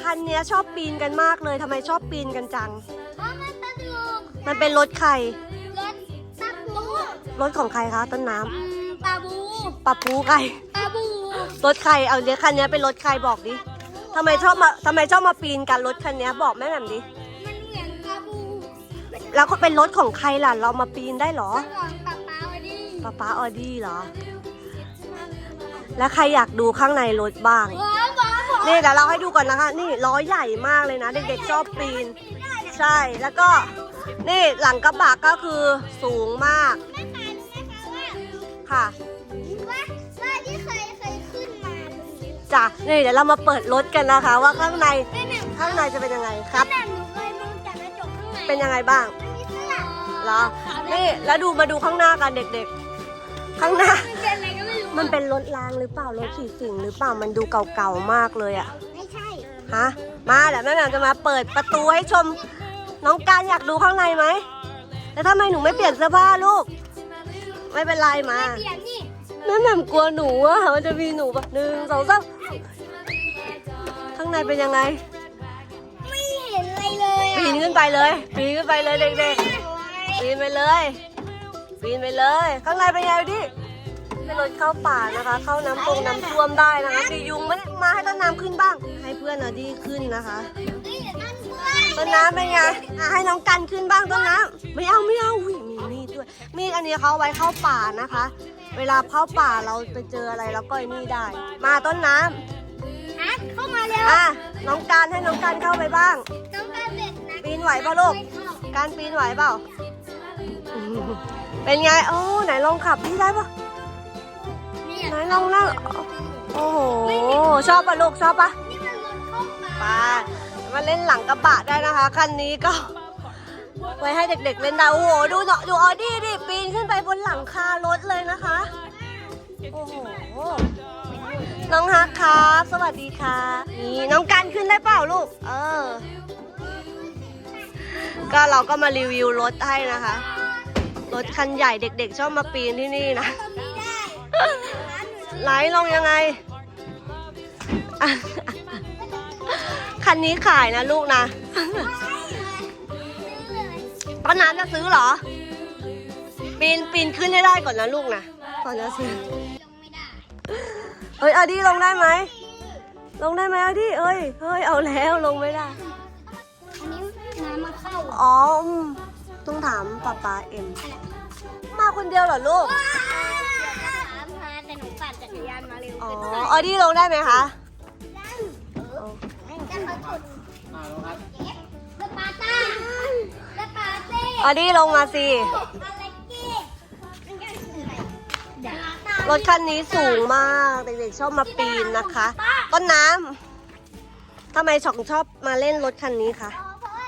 คันเนี้ยชอบปีนกันมากเลยทำไมชอบปีนกันจังเพราะมันสนุกมันเป็นรถใครรถตาบูรถของใครคะต้นน้ำอืมตาบูปะปูใครตาบูรถใครเอาเนี้ยคันเนี้ยเป็นรถใครบอกดิทำไมชอบมาทำไมชอบมาปีนกันรถคันเนี้ยบอกแม่แหม่มดิ มันเหมือนตาบูแล้วก็เป็นรถของใครล่ะ เรามาปีนได้เหรอมันของป๊าป๊าวันนี้ป๊าป๊าออดี้เหรอ แล้วใครอยากดูข้างในรถบ้างว้าวว้าวว้าวนี่เดี๋ยวเราให้ดูก่อนนะคะ นี่ล้อใหญ่มากเลยนะ เด็กๆชอบปีน ใช่แล้วก็นี่หลังกระบะก็คือสูงมากแม่ค้ารู้ไหมคะว่าค่ะว่าว่าที่เคยเคยขึ้นมาตรงนี้จ้ะนี่เดี๋ยวเรามาเปิดรถกันนะคะ ว่าข้างในแม่แหม่มข้างในจะเป็นยังไงครับแม่แหม่มหนูเคยมองจากกระจกข้างในเป็นยังไงบ้างมันมีเสื้อเหรอนี่แล้วดูมาดูข้างหน้ากันเด็กๆ ข้างหน้า มันเป็นอะไรก็ไม่รู้มันเป็นรถรางหรือเปล่ารถขี่สิ่งหรือเปล่ามันดูเก่าๆมากเลยอะไม่ใช่ฮะมาเดี๋ยวแม่แหม่มจะมาเปิดประตูให้ชมน้องการอยากดูข้างในไหมแล้วทำไมหนูไม่เปลี่ยนเสื้อผ้าลูก ไม่เป็นไรมาเปลี่ยนนี่แม่แหม่มกลัวหนูอะมันจะมีหนูแบบหนึ่งสองสามข้างในเป็นยังไง ไม่เห็นอะไรเลยปีนขึ้นไปเลย ปีนขึ้นไปเลยเด็กๆปีนไปเลยปีนไปเลย ข้างในเป็นไงดิ เป็นรถเข้าป่านะคะ เข้าน้ำตรงน้ำท่วมได้นะคะมียุงไหมมาให้ต้นน้ำขึ้นบ้าง ให้เพื่อนเอาดีขึ้นนะคะนี่นั่นด้วยต้นน้ำเป็นไงอะให้น้องกันขึ้นบ้างต้นน้ำไม่เอาไม่เอาอุ้ยมีมีดด้วย มีดอันนี้เขาเอาไว้เข้าป่านะคะ เวลาเข้าป่าเราไปเจออะไรเราก็ไอ้นี่ได้ มาต้นน้ำฮะเข้ามาเร็วอะน้องการให้น้องการเข้าไปบ้างต้องการเด็ดนะปีนไหวปะลูกการปีนไหวเปล่าเป็นไงโอ้ไหนลองขับพี่ได้ปะนี่ ไหนลองนั่งโอ้โห ชอบปะลูกชอบปะนี่มันรถเข้าป่ามาเล่นหลังกระบะได้นะคะคันนี้ก็ ไว้ให้เด็กๆเล่นได้โอ้โหดูเนาะดูออดี้ดิปีนขึ้นไปบนหลังคารถเลยนะคะ โอ้โห น้องฮักครับ สวัสดีค่ะนี่น้องกันขึ้นได้เปล่าลูก เออ ก็เราก็มารีวิวรถให้นะคะ รถคันใหญ่เด็กๆ ชอบมาปีนที่นี่นะ ได้ไหลลงยังไงอะคันนี้ขายนะลูกนะป้าน้ำจะซื้อเหรอ ปีนปีนขึ้นให้ได้ก่อนนะลูกนะ ก่อนจะซื้อลงไม่ได้เฮ้ยเอาดีลงได้ไหม ลงได้ไหมเอาดีเอ้ย เฮ้ย เอาแล้วลงไม่ได้ อันนี้น้ำมาเข้า อ๋ออืมต้องถามป้าป้าเอ็ม มาคนเดียวเหรอลูก จักรยานมาเร็วอ๋อเกินออดี้ลงได้ไหมคะ จะเขาชนสปาร์ต้าสปาเต้ออดี้ลงมาสิ อะไรเก้มันก็คืออะไรรถคันนี้สูงมากเด็กๆชอบมาปีนนะคะ ต้นน้ำทำไมชองชอบมาเล่นรถคันนี้คะ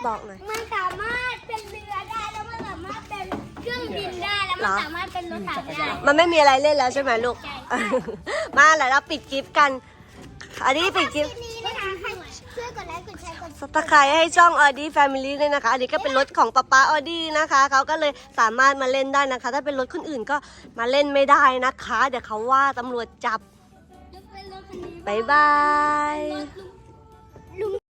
บอกหน่อย มันสามารถเป็นเรือได้แล้วมันสามารถเป็นเครื่องบินได้แล้วเหรมันอสามารถเป็นรถถังได้ มันไม่มีอะไรเล่นแล้วใช่ไหมลูก มาแล้วเราปิดกิฟต์กัน อันนี้ปิดกิฟต์ นี้นะคะให้ช่วยกดไลค์กดแชร์กดสตาร์ไครให้ช่องออดี้แฟมิลี่ด้วยนะคะ อันนี้ก็เป็นรถของป๊าป๊าออดี้นะคะ เขาก็เลยสามารถมาเล่นได้นะคะ ถ้าเป็นรถคนอื่นก็มาเล่นไม่ได้นะคะ เดี๋ยวเขาว่าตำรวจจับยกเป็นรถคันนี้บ๊ายบายรถลุง